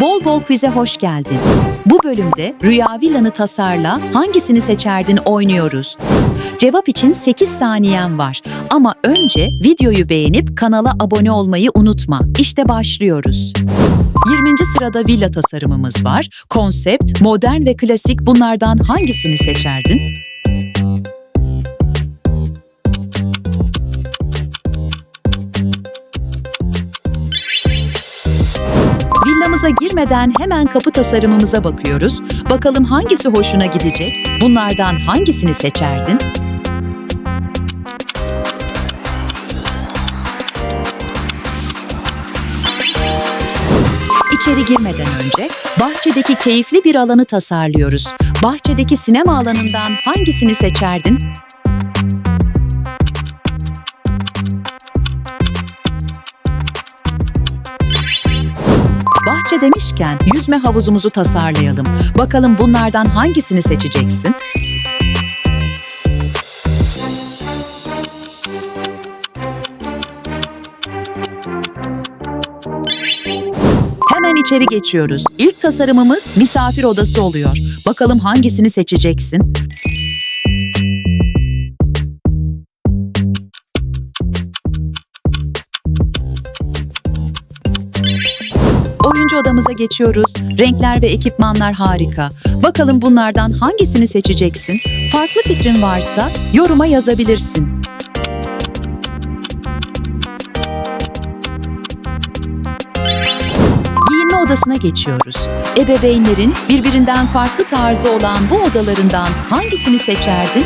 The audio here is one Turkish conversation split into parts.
Bol bol quize hoş geldin. Bu bölümde Rüya Villan'ı tasarla hangisini seçerdin oynuyoruz. Cevap için 8 saniyen var. Ama önce videoyu beğenip kanala abone olmayı unutma. İşte başlıyoruz. 20. sırada villa tasarımımız var. Konsept, modern ve klasik bunlardan hangisini seçerdin? Villamıza girmeden hemen kapı tasarımımıza bakıyoruz. Bakalım hangisi hoşuna gidecek? Bunlardan hangisini seçerdin? İçeri girmeden önce bahçedeki keyifli bir alanı tasarlıyoruz. Bahçedeki sinema alanından hangisini seçerdin? Bahçe demişken yüzme havuzumuzu tasarlayalım. Bakalım bunlardan hangisini seçeceksin? Hemen içeri geçiyoruz. İlk tasarımımız misafir odası oluyor. Bakalım hangisini seçeceksin? Oyuncu odamıza geçiyoruz. Renkler ve ekipmanlar harika. Bakalım bunlardan hangisini seçeceksin? Farklı fikrin varsa yoruma yazabilirsin. Giyinme odasına geçiyoruz. Ebeveynlerin birbirinden farklı tarzı olan bu odalarından hangisini seçerdin?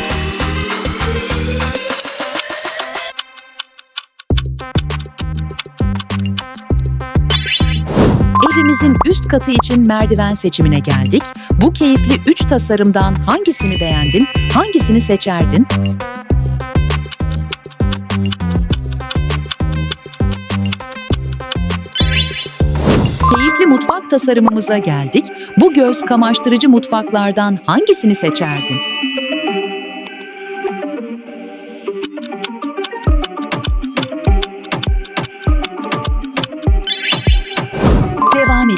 Evimizin üst katı için merdiven seçimine geldik. Bu keyifli üç tasarımdan hangisini beğendin, hangisini seçerdin? Keyifli mutfak tasarımımıza geldik. Bu göz kamaştırıcı mutfaklardan hangisini seçerdin?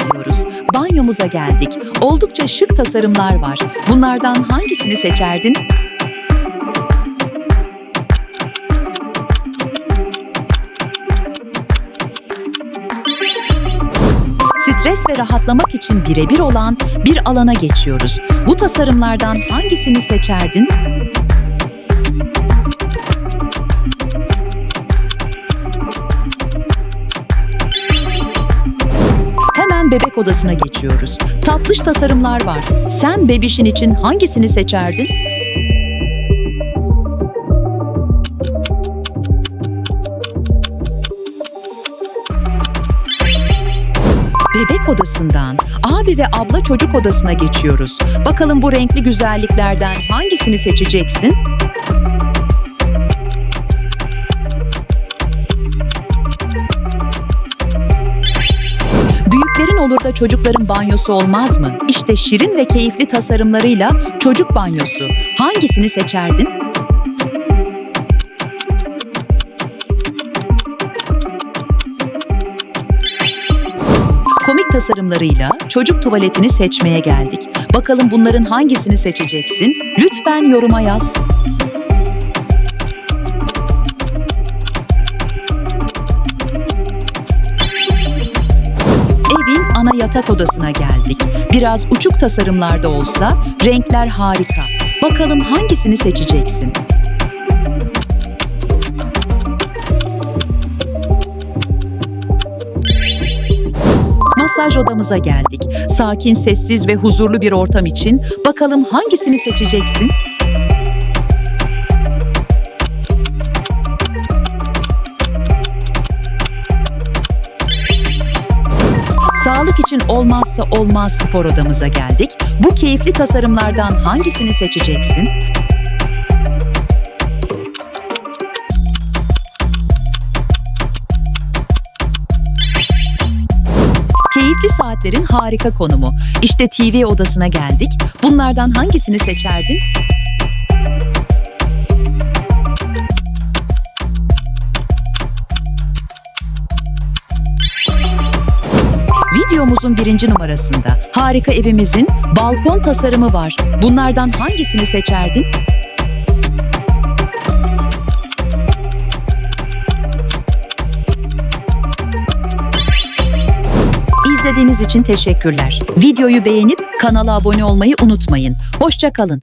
Ediyoruz. Banyomuza geldik. Oldukça şık tasarımlar var. Bunlardan hangisini seçerdin? Stres ve rahatlamak için birebir olan bir alana geçiyoruz. Bu tasarımlardan hangisini seçerdin? Bebek odasına geçiyoruz. Tatlış tasarımlar var. Sen bebişin için hangisini seçerdin? Bebek odasından abi ve abla çocuk odasına geçiyoruz. Bakalım bu renkli güzelliklerden hangisini seçeceksin? Olur da çocukların banyosu olmaz mı? İşte şirin ve keyifli tasarımlarıyla çocuk banyosu. Hangisini seçerdin? Komik tasarımlarıyla çocuk tuvaletini seçmeye geldik. Bakalım bunların hangisini seçeceksin? Lütfen yoruma yaz. Yatak odasına geldik. Biraz uçuk tasarımlarda olsa renkler harika. Bakalım hangisini seçeceksin? Masaj odamıza geldik. Sakin, sessiz ve huzurlu bir ortam için bakalım hangisini seçeceksin? Sağlık için olmazsa olmaz spor odamıza geldik. Bu keyifli tasarımlardan hangisini seçeceksin? Keyifli saatlerin harika konumu. İşte TV odasına geldik. Bunlardan hangisini seçerdin? Videomuzun birinci numarasında harika evimizin balkon tasarımı var. Bunlardan hangisini seçerdin? İzlediğiniz için teşekkürler. Videoyu beğenip kanala abone olmayı unutmayın. Hoşça kalın.